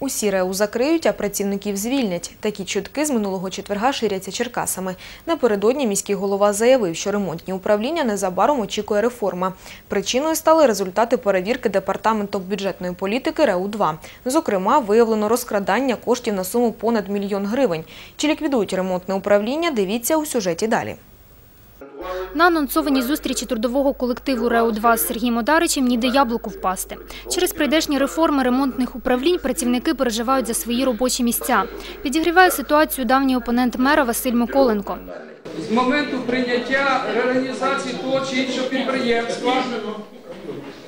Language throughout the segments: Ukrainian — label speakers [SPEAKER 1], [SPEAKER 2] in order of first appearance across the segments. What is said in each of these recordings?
[SPEAKER 1] Усі РЕУ закриють, а працівників звільнять. Такі чутки з минулого четверга ширяться Черкасами. Напередодні міський голова заявив, що ремонтні управління незабаром очікує реформа. Причиною стали результати перевірки департаментом бюджетної політики РЕУ-2. Зокрема, виявлено розкрадання коштів на суму понад мільйон гривень. Чи ліквідують ремонтне управління, дивіться у сюжеті далі.
[SPEAKER 2] На анонсованій зустрічі трудового колективу РЕУ-2 з Сергієм Одаричем ніде яблуку впасти. Через прийдешні реформи ремонтних управлінь працівники переживають за свої робочі місця. Підігріває ситуацію давній опонент мера Василь Миколенко.
[SPEAKER 3] з моменту прийняття реорганізації того чи іншого підприємства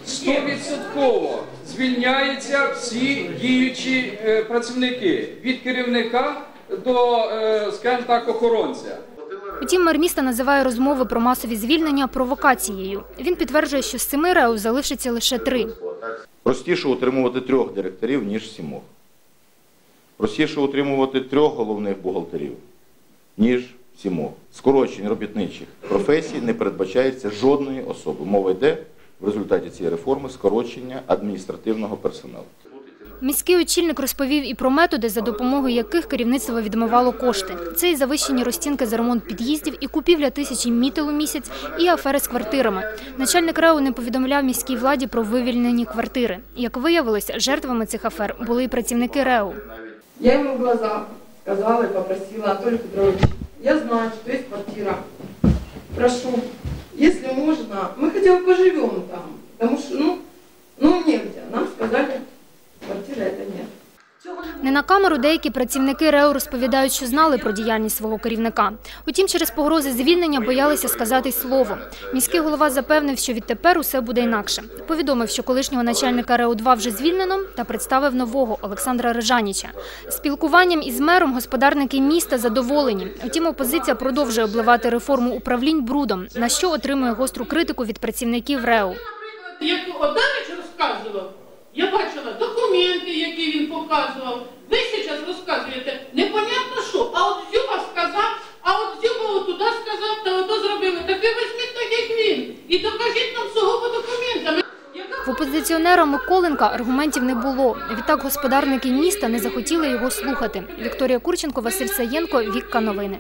[SPEAKER 3] 100% звільняються всі діючі е, працівники від керівника до, е, скажімо так, охоронця.
[SPEAKER 2] Утім, мер міста називає розмови про масові звільнення провокацією. Він підтверджує, що з семи РЕУ залишиться лише три.
[SPEAKER 4] Простіше утримувати трьох директорів, ніж сімох. Простіше утримувати трьох головних бухгалтерів, ніж сімох. Скорочень робітничих професій не передбачається жодної особи. Мова йде в результаті цієї реформи скорочення адміністративного персоналу.
[SPEAKER 2] Міський очільник розповів і про методи, за допомогою яких керівництво відмивало кошти. Це і завищені розцінки за ремонт під'їздів, і купівля тисячі мітел у місяць, і афери з квартирами. Начальник РЕУ не повідомляв міській владі про вивільнені квартири. Як виявилось, жертвами цих афер були і працівники РЕУ.
[SPEAKER 5] Я ему в глаза сказала и попросила, Анатолий Петрович, я знаю, что есть квартира. Прошу, если можно, мы хотя бы поживем там, что, ну, ну
[SPEAKER 2] Не на камеру деякі працівники РЕУ розповідають, що знали про діяльність свого керівника. Утім, через погрози звільнення боялися сказати слово. Міський голова запевнив, що відтепер усе буде інакше. Повідомив, що колишнього начальника РЕУ-2 вже звільнено та представив нового Олександра Рижаніча. Спілкуванням із мером господарники міста задоволені. Утім, опозиція продовжує обливати реформу управлінь брудом, на що отримує гостру критику від працівників РЕУ.
[SPEAKER 6] як Одарич розказував, я бачила документи, які він показував. І докажіть нам всього по документам.
[SPEAKER 2] В опозиціонера Миколенка аргументів не було. Відтак господарники міста не захотіли його слухати. Вікторія Курченко, Василь Саєнко, Вікка Новини.